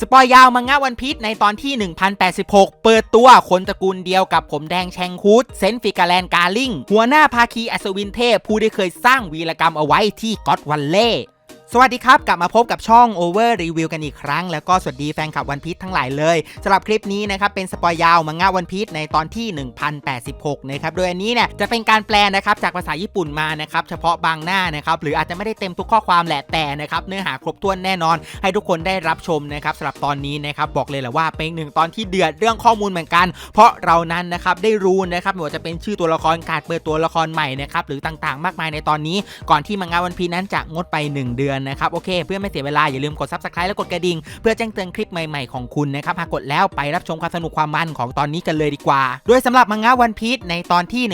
สปอยยาวมังงะวันพีชในตอนที่ 1086 เปิดตัวคนตระกูลเดียวกับผมแดงแชงคูดเซนฟิกาแลนกาลิงหัวหน้าภาคีอัศวินเทพผู้ได้เคยสร้างวีรกรรมเอาไว้ที่ก็อดวันเล่ สวัสดีครับ กลับมาพบกับช่อง Over Review กันอีกครั้ง แล้วก็สวัสดีแฟนคลับวันพีชทั้งหลายเลยสำหรับคลิปนี้นะครับเป็นสปอยยาวมังงะวันพีชในตอนที่ 1086 นะครับ โดยอันนี้เนี่ยจะเป็นการแปลนะครับจากภาษาญี่ปุ่นมานะครับเฉพาะบางหน้านะครับหรืออาจจะไม่ได้เต็มทุกข้อความแหละแต่นะครับเนื้อหาครบถ้วนแน่นอน ให้ทุกคนได้รับชมนะครับสำหรับตอนนี้นะครับบอกเลยแหละว่าเป็นหนึ่งตอนที่เดือดเรื่องข้อมูลเหมือนกัน เพราะเรานั้นนะครับได้รู้นะครับไม่ว่าจะเป็นชื่อตัวละครการเปิดตัวละครใหม่นะครับหรือต่างๆ มากมายในตอนนี้ ก่อนที่มังงะวันพีชนั้นจะงดไป 1 เดือนนะครับโอเค เพื่อไม่เสียเวลาอย่าลืมกด subscribe และกดกระดิ่งเพื่อแจ้งเตือนคลิปใหม่ๆของคุณนะครับหากกดแล้วไปรับชมความสนุกความมันของตอนนี้กันเลยดีกว่า โดยสำหรับมังงะวันพีชในตอนที่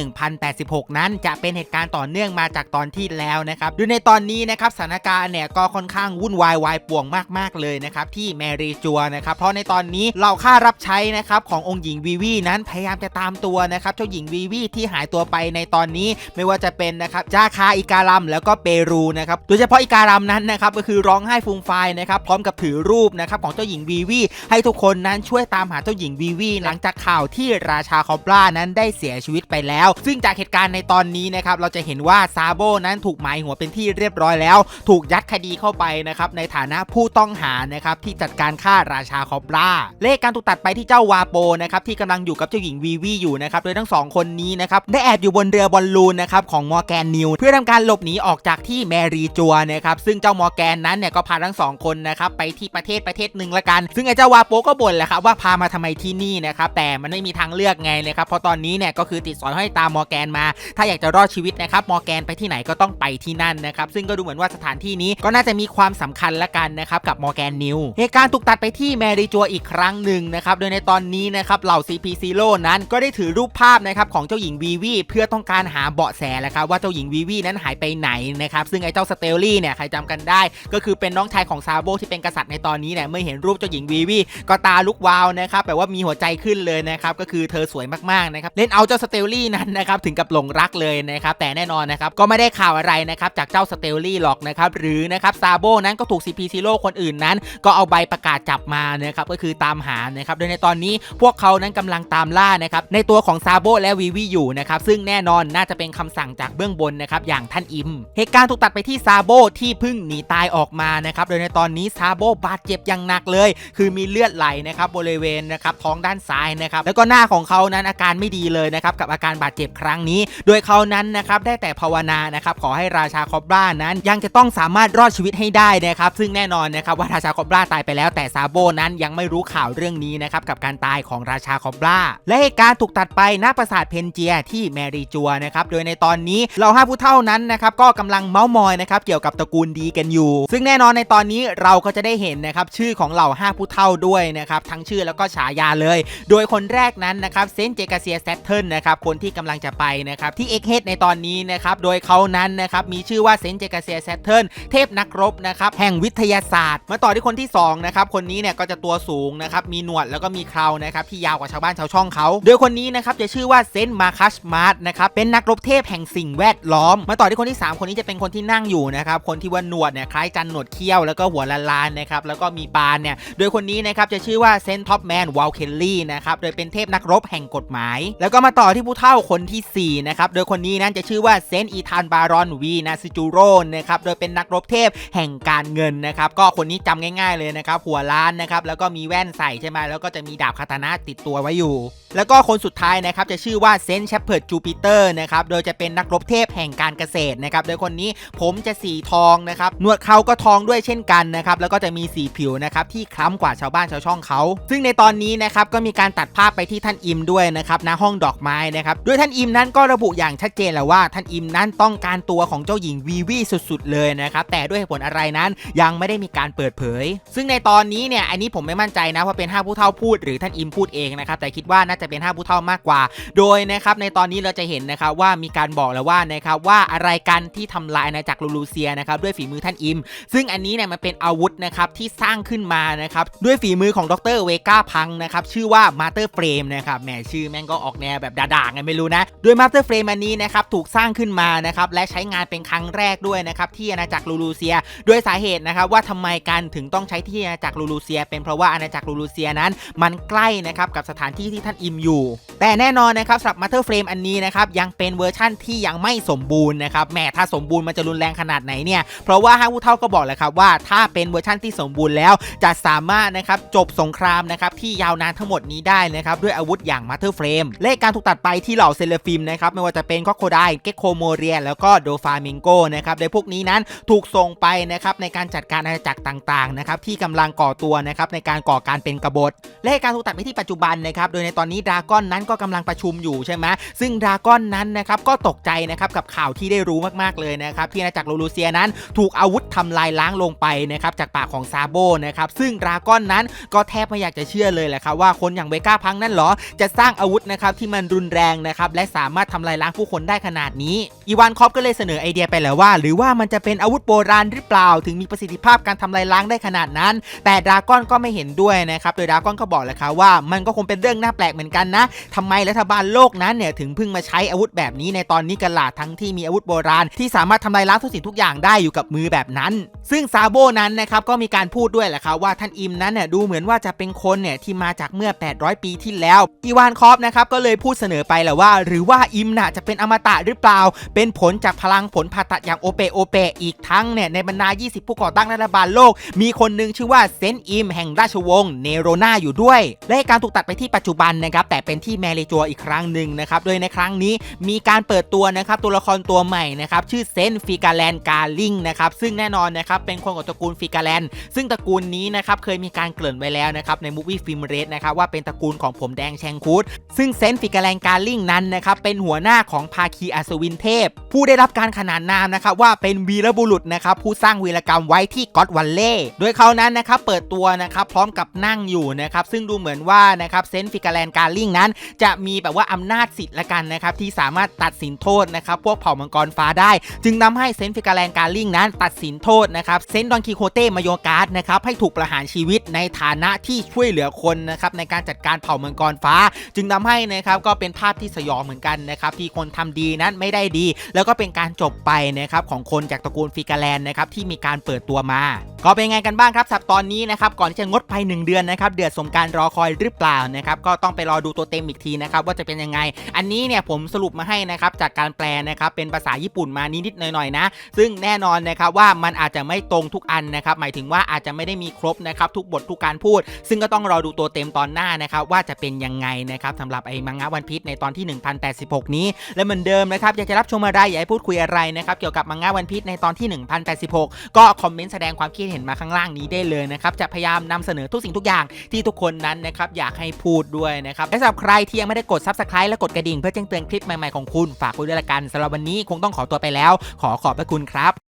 1086 นั้น จะเป็นเหตุการณ์ต่อเนื่องมาจากตอนที่แล้วนะครับดยในตอนนี้นะครับสถานการณ์เนี่ยก็ค่อนข้างวุ่นวายวายป่วงมากๆเลยนะครับที่แมรีจัวนะครับเพราะในตอนนี้เหล่าข้ารับใช้นะครับขององค์หญิงวีวีนั้นพยายามจะตามตัวนะครับเจ้าหญิงวีวีที่หายตัวไปในตอนนี้ไม่ว่าจะเป็นนะครับจาคาอิการัมแล้วก็เปรูนะครับโดยเฉพาะอิการัมนั้นนะครับก็คือร้องไห้ฟูมฟายนะครับพร้อมกับถือรูปนะครับของเจ้าหญิงวีวีให้ทุกคนนั้นช่วยตามหาเจ้าหญิงวีวีหลังจากข่าวที่ราชาคอบรานั้นได้เสียชีวิตไปแล้ว ซึ่งจากเหตุการณ์ในตอนนี้นะครับเราจะเห็นว่าซาโบนั้นถูกหมายหัวเป็นที่เรียบร้อยแล้ว ถูกยัดคดีเข้าไปนะครับในฐานะผู้ต้องหานะครับที่จัดการฆ่าราชาคอบราเลขการถูกตัดไปที่เจ้าวาโปนะครับที่กำลังอยู่กับเจ้าหญิงวีวีอยู่นะครับโดยทั้งสองคนนี้นะครับได้แอบอยู่บนเรือบอลลูนนะครับของมอร์แกนนิวเพื่อทำการหลบหนีออกจากที่แมรีจัวนะครับซึ่งเจ้ามอร์แกนนั้นเนี่ยก็พาทั้งสองคนนะครับไปที่ประเทศประเทศหนึ่งละกัน ซึ่งไอ้เจ้าวาโปก็บ่นแหละครับว่าพามาทำไมที่นี่นะครับแต่มันไม่มีทางเลือกไงเลยครับเพราะตอนนี้เนี่ยก็คือติดสอยห้อยตามมอร์แกนมา ถ้าอยากจะรอดชีวิตนะครับมอร์แกนไปที่ไหนก็ต้องไปที่นั่นนะครับซึ่งก็ดูเหมือนว่าสถานที่นี้ก็น่าจะมีความสำคัญละกันนะครับกับมอร์แกนนิวเหตุการณ์ถูกตัดไปที่แมรี่จัวอีกครั้งหนึ่งนะครับโดยในตอนนี้นะครับเหล่า CP Zero นั้นก็ได้ถือรูปภาพนะครับของเจ้าหญิงวีวีเพื่อต้องการหาเบาะแสแล้วครับว่าเจ้าหญิงวีวีนั้นหายไปไหนนะครับซึ่งไอ้เจ้าสเตลลี่เนี่ยใครจำกันได้ ก็คือเป็นน้องชายของซาโบที่เป็นกษัตริย์ในตอนนี้เนี่ยเมื่อเห็นรูปเจ้าหญิงวีวีก็ตาลุกวาวนะครับแบบว่ามีหัวใจขึ้นเลยนะครับก็คือเธอสวยมากๆนะครับเล่นเอาเจ้าสเตลลี่นั้นนะครับถึงกับหลงรักเลยนะครับแต่แน่นอนนะครับก็ไม่ได้ข่าวอะไรนะครับจากเจ้าสเตลลี่หรอกนะครับหรือนะครับซาโบนั้นก็ถูก CP Zero คนอื่นนั้น ก็เอาใบประกาศจับมานะครับก็คือตามหานะครับโดยในตอนนี้พวกเขานั้นกำลังตามล่านะครับในตัวของซาโบและวีวีอยู่นะครับซึ่งแน่นอนน่าจะเป็นคำสั่งจากเบื้องบนนะครับอย่างท่านอิม เหตุการณ์ถูกตัดไปที่ซาโบที่เพิ่งหนีตายออกมานะครับโดยในตอนนี้ซาโบบาดเจ็บอย่างหนักเลย คือมีเลือดไหลนะครับบริเวณนะครับท้องด้านซ้ายนะครับแล้วก็หน้าของเขานั้นอาการไม่ดีเลยนะครับกับอาการบาดเจ็บครั้งนี้ โดยเขานั้นนะครับได้แต่ภาวนานะครับขอให้ราชาคอบรานั้น ยังจะต้องสามารถรอดชีวิตให้ได้นะครับซึ่งแน่นอนนะครับว่าราชาคอบราตายไปแล้ว แต่ซาโบนั้นยังไม่รู้ข่าวเรื่องนี้นะครับกับการตายของราชาคอบราและเหตุการณ์ถูกตัดไปณปราสาทเพนเจียที่แมรีจัวนะครับโดยในตอนนี้เราห้าผู้เท่านั้นนะครับก็กำลังเมาส์มอยนะครับเกี่ยวกับตระกูลดีกันอยู่ ซึ่งแน่นอนในตอนนี้เราก็จะได้เห็นนะครับชื่อของเหล่าห้าผู้เท่าด้วยนะครับทั้งชื่อแล้วก็ฉายาเลย โดยคนแรกนั้นนะครับเซนเจกาเซียแซตเทิลนะครับคนที่กำลังจะไปนะครับที่เอ็กเฮดในตอนนี้นะครับโดยเขานั้นนะครับมีชื่อว่าเซนเจกาเซียแซตเทิลเทพนักรบนะครับแห่งวิทยาศาสตร์ มาต่อที่คนที่สองนะครับคนนี้เนี่ยก็จะตัวสูงนะครับมีหนวดแล้วก็มีเครานะครับที่ยาวกว่าชาวบ้านชาวช่องเขาโดยคนนี้นะครับจะชื่อว่าเซนมาคัชมาร์ตนะครับเป็นนักรบเทพแห่งสิ่งแวดล้อม มาต่อที่คนที่สามคนนี้จะเป็นคนที่นั่งอยู่นะครับคนที่ว่าหนวดเนี่ยคล้ายจันหนวดเขี้ยวแล้วก็หัวลานๆนะครับแล้วก็มีปานเนี่ยโดยคนนี้นะครับจะชื่อว่าเซนท็อปแมนวอลเคลลี่นะครับโดยเป็นเทพนักรบแห่งกฎหมาย แล้วก็มาต่อที่ผู้เฒ่าคนที่สี่นะครับโดยคนนี้นั้นจะชื่อว่าเซนอีธานบารอนวีนาซิจูโรนะครับโดยเป็นนักรบเทพแห่งการเงินนะครับก็คนนี้จำง่าย ๆเลยนะครับหัวล้านนะครับแล้วก็มีแว่นใส่ใช่ไหมแล้วก็จะมีดาบคาตานะติดตัวไว้อยู่ แล้วก็คนสุดท้ายนะครับจะชื่อว่าเซนต์แชปเพิร์ดจูปิเตอร์นะครับโดยจะเป็นนักรบเทพแห่งการเกษตรนะครับโดยคนนี้ผมจะสีทองนะครับหนวดเขาก็ทองด้วยเช่นกันนะครับแล้วก็จะมีสีผิวนะครับที่คล้ำกว่าชาวบ้านชาวช่องเขา ซึ่งในตอนนี้นะครับก็มีการตัดภาพไปที่ท่านอิมด้วยนะครับณห้องดอกไม้นะครับโดยท่านอิมนั้นก็ระบุอย่างชัดเจนแล้วว่าท่านอิมนั้นต้องการตัวของเจ้าหญิงวีวีสุดๆเลยนะครับแต่ด้วยผลอะไรนั้นยังไม่ได้มีการเปิดเผย ซึ่งในตอนนี้เนี่ยอันนี้ผมไม่มั่นใจนะว่าเป็นห้าผู้เฒ่าพูดหรือท่านอิมพูดเองนะครับแต่คิดว่าน่าจะะเป็นห้าผู้เท่ามากกว่า โดยนะครับในตอนนี้เราจะเห็นนะครับว่ามีการบอกแล้วว่านะครับว่าอะไรกันที่ทำลายอาณาจักรลูลูเซียนะครับด้วยฝีมือท่านอิม ซึ่งอันนี้เนี่ยมันเป็นอาวุธนะครับที่สร้างขึ้นมานะครับด้วยฝีมือของดรเวก้าพังนะครับชื่อว่ามาเตอร์เฟรมนะครับแหมชื่อแม่งก็ออกแนวแบบด่าๆไงไม่รู้นะด้วยมาเตอร์เฟรมอันนี้นะครับถูกสร้างขึ้นมานะครับและใช้งานเป็นครั้งแรกด้วยนะครับที่อาณาจักรลูลูเซีย ด้วยสาเหตุนะครับว่าทำไมกันถึงต้องใช้ที่อาณาจักรลูลูเซีย เป็นเพราะว่าอาณาจักรลูลูเซียนั้น มันใกล้นะครับกับสถานที่ที่ท่านอิมอยู่ แต่แน่นอนนะครับสำหรับมาเตอร์เฟรมอันนี้นะครับยังเป็นเวอร์ชั่นที่ยังไม่สมบูรณ์นะครับแหมถ้าสมบูรณ์มันจะรุนแรงขนาดไหนเนี่ยเพราะว่าห้างผู้เท่าก็บอกเลยครับว่าถ้าเป็นเวอร์ชั่นที่สมบูรณ์แล้ว จะสามารถนะครับจบสงครามนะครับที่ยาวนานทั้งหมดนี้ได้นะครับด้วยอาวุธอย่างมาเตอร์เฟรมและการถูกตัดไปที่เหล่าเซเลฟิมนะครับไม่ว่าจะเป็นคอโคไดเกคโคโมเรียแล้วก็โดฟามิงโกนะครับโดยพวกนี้นั้นถูกส่งไปนะครับในการจัดการอาณาจักรต่างๆนะครับที่กำลังก่อตัวนะครับในการก่อการเป็นกบฏและการถูกตัดไปที่ปัจจุบันนะครับโดยในตอนนี้ดราก้อนนั้นก็กำลังประชุมอยู่ใช่ไหมซึ่งดราก้อนนั้นนะครับก็ตกใจนะครับกับข่าวที่ได้รู้มากๆเลยนะครับที่อาณาจักรลูลูเซียนั้น ถูกอาวุธทำลายล้างลงไปนะครับจากปากของซาโบนะครับซึ่งดราก้อนนั้นก็แทบไม่อยากจะเชื่อเลยแหละครับว่าคนอย่างเวก้าพังนั่นหรอ จะสร้างอาวุธนะครับที่มันรุนแรงนะครับและสามารถทำลายล้างผู้คนได้ขนาดนี้อีวานคอปก็เลยเสนอไอเดียไปแล้วว่า หรือว่ามันจะเป็นอาวุธโบราณหรือเปล่า ถึงมีประสิทธิภาพการทำลายล้างได้ขนาดนั้น แต่ดราก้อนก็ไม่เห็นด้วยนะครับโดยดราก้อนก็บอกเลยครับว่ามันก็คงเป็นเรื่องน่าแปลกเหมือนกันนะทำไมรัฐบาลโลกนั้นเนี่ยถึงเพิ่งมาใช้อาวุธแบบนี้ในตอนนี้กันล่ะทั้งที่มีอาวุธโบราณ ที่สามารถทำลายล้างทุกสิ่งทุกอย่างได้อยู่กับมือแบบนั้น ซึ่งซาโบนั้นนะครับก็มีการพูดด้วยแหละครับว่าท่านอิมนั้นเนี่ยดูเหมือนว่าจะเป็นคนเนี่ยที่มาจากเมื่อ 800 ปีที่แล้วอีวานคอฟนะครับก็เลยพูดเสนอไปแหละว่า หรือว่าอิมน่ะจะเป็นอมตะหรือเปล่า เป็นผลจากพลังผลผ่าตัดอย่างโอเปโอเปอีกทั้งเนี่ยในบรรดา 20 ผู้ก่อตั้งรัฐบาลโลก มีคนหนึ่งชื่อว่าเซนอิมแห่งราชวงศ์เนโรนาอยู่ด้วย และการถูกตัดไปที่ปัจจุบันนะครับแต่เป็นที่แมเลจัวอีกครั้งหนึ่งนะครับโดยในครั้งนี้มีการเปิดตัวนะครับตัวละครตัวใหม่นะครับชื่อเซนฟิกาแลนกาลิงนะครับซึ่งแน่นอนนะครับเป็นคนของตระกูลฟิกาแลนซึ่งตระกูลนี้นะครับเคยมีการเกริ่นไว้แล้วนะครับในมูวี่ฟิล์มเรสนะครับว่าเป็นตระกูลของผมแดงแชงคูดซึ่งเซนฟิกาแลนการลิงนั้นนะครับเป็นหัวหน้าของภาคีอัศวินเทพ ผู้ได้รับการขนานนามนะครับว่าเป็นวีรบุรุษนะครับผู้สร้างวีรกรรมไว้ที่ก็อตวันเล่โดยเขานั้นนะครับเปิดตัวนะครับพร้อมกับนั่งอยู่นะครับซึ่งดูเหมือนว่านะครับเซนฟิกาแลนการลิงนั้น จะมีแบบว่าอำนาจสิทธิ์ละกันนะครับที่สามารถตัดสินโทษนะครับพวกเผ่ามังกรฟ้าได้ จึงทำให้เซนฟิกาแลนการลิงนั้นตัดสินโทษนะครับเซนดอนคิโคเต้มาโยการ์ดนะครับให้ถูกประหารชีวิตในฐานะที่ช่วยเหลือคนนะครับในการจัดการเผ่ามังกรฟ้า จึงทำให้นะครับก็เป็นภาพที่สยองเหมือนกันนะครับที่คนทำดีนั้นไม่ได้ดี แล้วก็เป็นการจบไปนะครับของคนจากตระกูลฟิกาแลนนะครับที่มีการเปิดตัวมา ก็เป็นไงกันบ้างครับสับตอนนี้นะครับก่อนที่จะงดไป 1 เดือนนะครับเดือดสมการรอคอยหรือเปล่านะครับก็ต้องไปรอดูตัวเต็มอีกทีนะครับว่าจะเป็นยังไง อันนี้เนี่ยผมสรุปมาให้นะครับจากการแปลนะครับเป็นภาษาญี่ปุ่นมานิดๆหน่อยๆนะ ซึ่งแน่นอนนะครับว่ามันอาจจะไม่ตรงทุกอันนะครับหมายถึงว่าอาจจะไม่ได้มีครบนะครับทุกบททุกการพูด ซึ่งก็ต้องรอดูตัวเต็มตอนหน้านะครับว่าจะเป็นยังไงนะครับสำหรับไอ้มังงะวันพีชในตอนที่ 1086 นี้ และเหมือนเดิมนะครับอยากจะรับชมอะไรอยากให้พูดคุยอะไรนะครับเกี่ยวกับมังงะวันพีชในตอนที่ 1086 ก็คอมเมนต์แสดงความคิดเห็นมาข้างล่างนี้ได้เลยนะครับจะพยายามนำเสนอทุกสิ่งทุกอย่างที่ทุกคนนั้นนะครับอยากให้พูดด้วยนะครับและสำหรับใครที่ยังไม่ได้กด subscribe และกดกระดิ่งเพื่อแจ้งเตือนคลิปใหม่ๆของคุณฝากไว้ด้วยละกันสำหรับวันนี้คงต้องขอตัวไปแล้ว ขอขอบพระคุณครับ